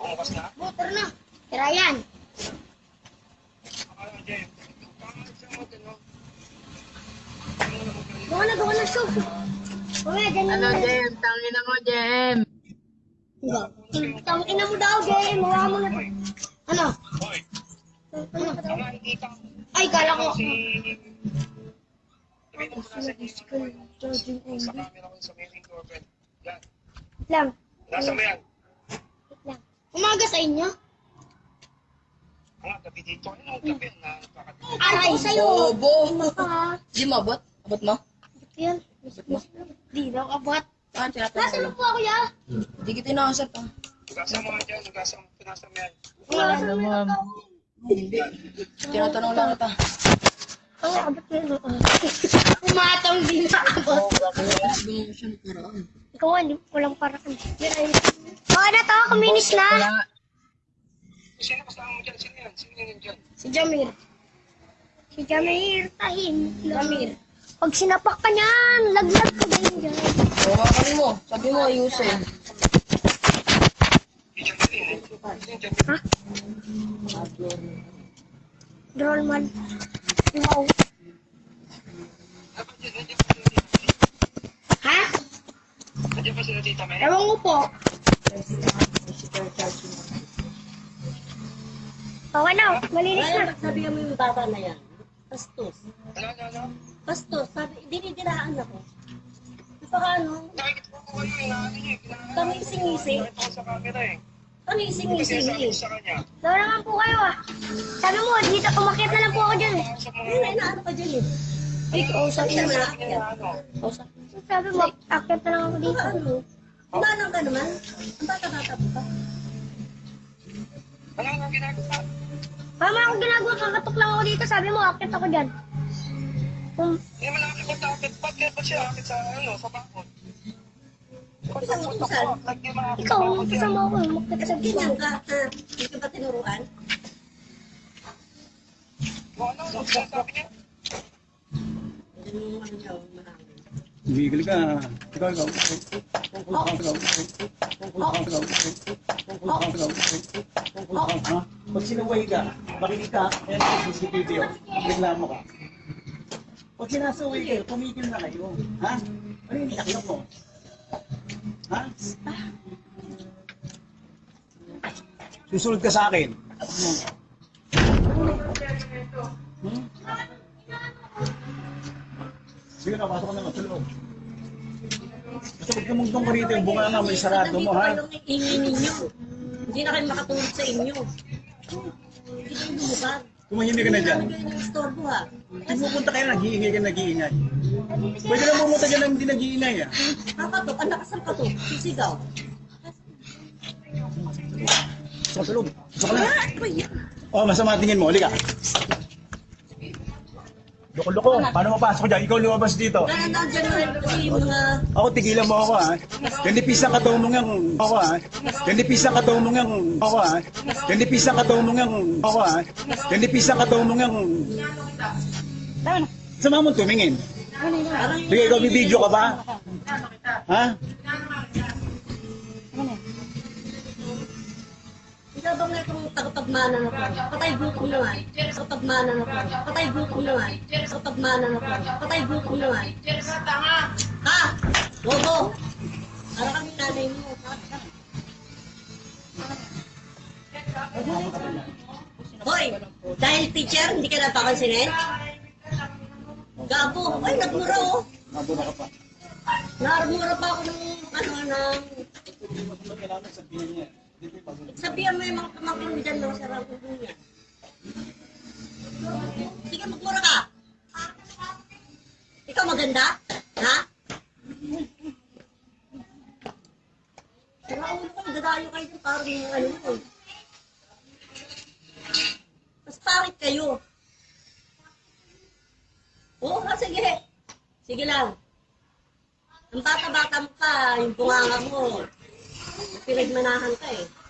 Bumukas na? Motor na. Tira yan. Gawa na, gawa na, show. Uwe, dyan Ano, Jem? Tangina mo, Jem. Diba? Tangina mo daw, Jem. Mawa mo na. Ano? ano? Ay, kala ko. Na sa camera ko sa doorbell. Yan. Lang. Nasa mo yan? Lang. Umaga sa inyo? Mga gabi dito. Ano ang gabi na napakagabi? Aray, sa'yo. Bobo. Ah, Di mo abot? Abot mo? yan. Di daw kabot. Ah, tinatanong ko Nasaan lang. po ako, ya? Di kita inaasap ah. Hugasan mo dyan. Hugasan mo. Pinasa mo yan. Wala sa mga Hindi. Tinatanong lang kita. Ang abot na yun. Nga, hindi walang para ka. Oo na to, kuminis na. Sino kasama mo dyan? Sino yan? Sino yan dyan? Si Jamir. Si Jamir, tahim. Jamir. Pag sinapak ka niyan, laglag ka din dyan. Hawakan mo. Sabi mo ayusin. Ha? Drollman. Wow. Dapat dyan. Nandiyan pa sila dito. Ha? Dito, May. Ewan ko po. Okay na, malinis na. Sabi kami yung bata na yan. Pastos. Ano, ano, ano? Pastos. Sabi, dinidirahan ako. Baka ano, Nakikita ko kayo niyo eh. Ko. Ko sa camera eh. Kasi eh. ko sa kanya. Daw naman po kayo ah. Sabi mo, dito kumakit na lang po ako dyan eh. Yun, inaano ka dyan eh. Ay, kausap mo. na Sabi niya? Kausap. Sabi mo, akit na lang ako dito. Ano, umanang ka naman. Ang bata-bata pa ka. Ano ang ginagawa? Mama, ako ginagawa, kakatok lang ako dito. Sabi mo, akit ako dyan. Um, Hindi mo lang ako takit. Ba't kaya ba siya akit sa, ano, sa bakod? Ba't Ikaw, ang puto utusan. mo ikaw, yan. kasama ako. Makit sa Ganyan ka? Hindi ka ba tinuruan? Ano? Ano sinasabi niya? Ano marami. Gigil ka. Ikaw, ikaw. Pag sinuway ka, makinig ka, yan ang CCTV oh. Reklamo ka. Pag sinasuway kayo, tumigil na kayo. Ha? Ano yung inakyat mo? Ha? Susunod ka sa akin. Hmm? Sige na, pasok ka na. Basta huwag tumugtong ka rito, yung bunga nga may sarado mo, ha? Nandito kayo ng ingin ninyo. Hindi na kayo makatulog sa inyo. Hindi kayo lumubag. Tumahimik ka na dyan. Hindi kayo istorbo ha. Kung pupunta kayo, nag-iingay ka, nag-iingay. Pwede na pumunta dyan na hindi nag-iingay, ah. Kakatok, ang lakas ng katok. Sisigaw. Pasok ka sa. Pasok ka na. Ah? Oh, masama tingin mo, halika. Loko-loko, paano mapasok dyan? Ikaw lumabas dito. Yung mga Ako, tigilan mo ako, ha? Ganipis ang kataw mong yung... Ako, ha? Ganipis ang kataw mong yung... Ako, ha? Ganipis ang kataw mong yung... Ako, ha? Ganipis ang kataw mong yung... Sama mo tumingin. Sige, ikaw, bibidyo ka ba? Ha? Ikaw nga itong tagapagmana na ko. Patay gutom naman. Tagapagmana na ko. Patay gutom naman. Tagapagmana na ko. Patay gutom naman. Ha? Bobo! Para kami nanay mo. Hoy! Dahil teacher, hindi ka napapansinin? Gabo! Ay, nagmura oh! Mabuna ka pa. Narmura pa ako ng ano ng Kailangan sabihin niya. Sabihan mo yung mga pamangkin mo dyan, mga sarang niya. Sige, magmura ka. Ikaw maganda? Ha? Sarang ulo ko, dadayo kayo dyan, parang ano ko. Mas pangit kayo. Oo nga, sige. Sige lang. Ang bata-bata mo pa, yung bunganga mo. Pinagmanahan ka eh.